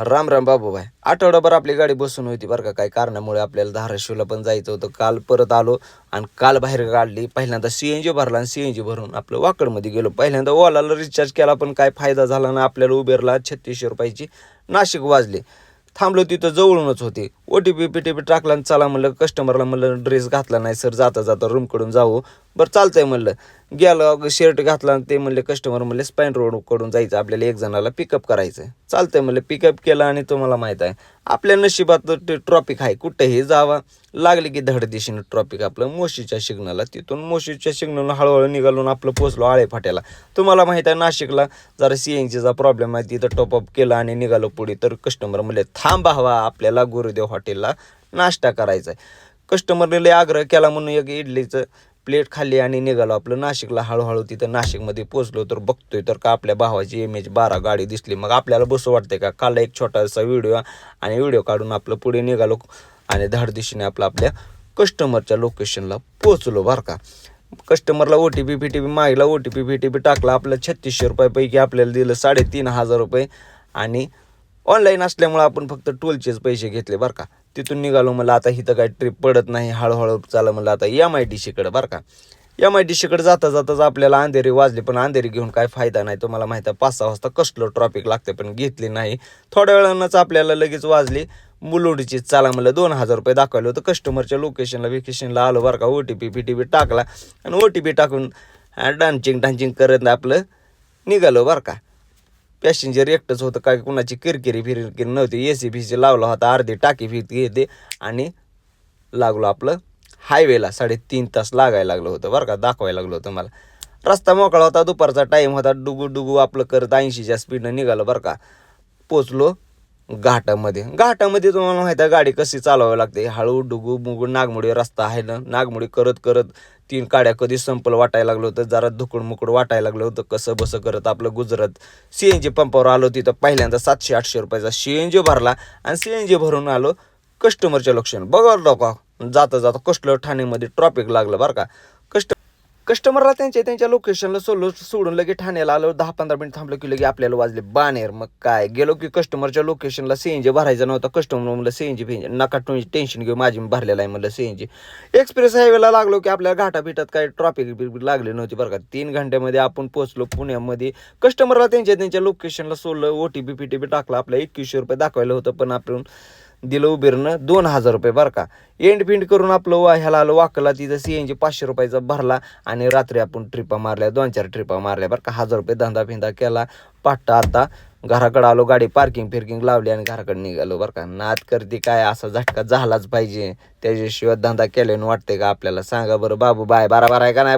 राम राम बाबूबाई आठवडाभर आपली गाडी बसून होती बरं का. काही कारणामुळे आपल्याला धाराशिवला पण जायचं होतं. काल परत आलो आणि काल बाहेर काढली पहिल्यांदा सी एन जी भरला आणि सी एन जी भरून आपलं वाकडमध्ये गेलो. पहिल्यांदा ओलाला रिचार्ज केला पण काय फायदा झाला ना आपल्याला उबेरला छत्तीसशे रुपयाची नाशिक वाजली. थांबलो तिथं जवळूनच होते. O T P P T P टाकला आणि चला म्हणलं कस्टमरला म्हणलं ड्रेस घातला नाही सर जाता जाता रूमकडून जाऊ. बरं चालतंय म्हणलं. गेलो शर्ट घातला आणि ते म्हणले कस्टमर म्हणले स्पाईन रोडकडून जायचं आपल्याला एक जणाला पिकअप करायचं चालतंय म्हणलं पिकअप केलं आणि तुम्हाला माहीत आहे आपल्या नशिबात ट्रॉपिक आहे कुठेही जावा. लागले की धड दिशेनं ट्रॉपिक आपलं मोशीच्या सिग्नलला तिथून मोशीच्या सिग्नलला हळूहळू निघालून आपलं पोचलो आळे फाट्याला तुम्हाला माहीत आहे नाशिकला जरा सी एन जीचा प्रॉब्लेम आहे तिथं टॉपअप केला आणि निघालो पुढे. तर कस्टमर म्हणले थांबा हवा आपल्याला गुरुदेव हॉटेलला नाश्ता करायचा आहे कस्टमरने लय आग्रह केला म्हणून एक इडलीचं प्लेट खाल्ली आणि निघालो. आपलं नाशिकला हळूहळू तिथं नाशिकमध्ये पोचलो तर बघतोय तर का आपल्या भावाची एम एच बारा गाडी दिसली. मग आपल्याला बसू वाटते का? काल एक छोटासा व्हिडिओ आणि व्हिडिओ काढून आपलं पुढे निघालो आणि धाड दिशेने आपलं आपल्या कस्टमरच्या लोकेशनला पोचलो बरं का. कस्टमरला O T P P T P मागला O T P P T P टाकला. आपलं छत्तीसशे रुपयापैकी आपल्याला दिलं साडेतीन हजार रुपये आणि ऑनलाईन असल्यामुळं आपण फक्त टोलचेच पैसे घेतले बरं का. तिथून निघालो मला आता इथं काही ट्रिप पडत नाही हळूहळू चाला म्हणलं आता एम आय डी सीकडं बरं का. एम आय डी सीकडे जाता जाताच आपल्याला अंधेरी वाजली पण अंधेरी घेऊन काय फायदा नाही. तुम्हाला माहीत आहे पाच सहा वाजता कसलं ट्रॉफिक लागते पण घेतली नाही. थोड्या वेळानंच आपल्याला लगेच वाजली. मुलुडीची चाला म्हणलं दोन हजार रुपये दाखवले होतं. कस्टमरच्या लोकेशनला वेकेशनला आलो बरं का. O T P P T P टाकला. आणि ओ टी पी टाकून डान्सिंग डान्सिंग करत आपलं निघालो बरं का. पॅसेंजर एकटंच होतं. काय कुणाची किरकिरी फिरकिरी नव्हती. ए सी बी सी लावला होता. अर्धी टाकी फिरती घेते आणि लागलो आपलं हायवेला साडेतीन तास लागायला लागलं होतं. बरं का? दाखवायला लागलं होतं मला. रस्ता मोकळा होता. दुपारचा टाईम होता. डुगू डुगू आपलं करत ऐंशीच्या स्पीडनं निघालं. बरं का? पोचलो. घाटामध्ये. घाटामध्ये तुम्हाला माहिती आहे गाडी कशी चालवावी लागते? हळू डुगू मुगू नागमोडी रस्ता आहे ना? नागमोडी करत करत तीन काड्या कधी संपलं वाटायला लागलं होतं? जरा धुकड मुकड वाटायला लागलं होतं. कसं बसं करत आपलं गुजरात. सी एन जी पंपावर आलो तिथं पहिल्यांदा सातशे आठशे रुपयाचा सी एन जी भरला आणि सी एन जी भरून आलो कस्टमरच्या लक्षण बघा का जाता जाता कसलं ठाणेमध्ये ट्रॉफिक लागलं बरं का. कस्टमरला त्यांच्या त्यांच्या लोकेशनला सोलो सोडून लगे ठाण्याला आलो. दहा पंधरा मिनिट थांबलो की लगे आपल्याला वाजले. बानेर मग काय? गेलो की कस्टमरच्या लोकेशनला सीएनजी भरायचा नव्हता. कस्टमर म्हणलं सीएनजी फिएनजी नका तुम्ही टेन्शन घेऊ माझी मी भरलेला आहे म्हणलं सीएनजी एक्सप्रेस हायवेला लागलो की आपल्या घाटापिटात काय ट्रॉफिक लागली नव्हती बरं का. तीन घंट्यामध्ये आपण पोहोचलो पुण्यामध्ये. कस्टमरला त्यांच्या त्यांच्या लोकेशनला सोडलं O T P P T P टाकलं. आपल्या एकवीसशे रुपये दाखवायला होतं पण आपण दिलं उबेरनं दोन हजार रुपये बरं का. एंड पिंड करून आपलं वा ह्याला आलं वाकला तिथं सी एन जी पाचशे रुपयाचा भरला आणि रात्री आपण ट्रिपा मारल्या दोन चार ट्रिपा मारल्या बरं का. हजार रुपये धंदा फिंदा केला. पाट्टा आता घराकडे आलो गाडी पार्किंग फिरकिंग लावली आणि घराकडे निघालो बरं का. नात करते काय असा झटका झालाच पाहिजे. त्याच्याशिवाय धंदा केल्यानं वाटते का आपल्याला? सांगा बरं बाबू बाय बारा बारा आहे का नाही?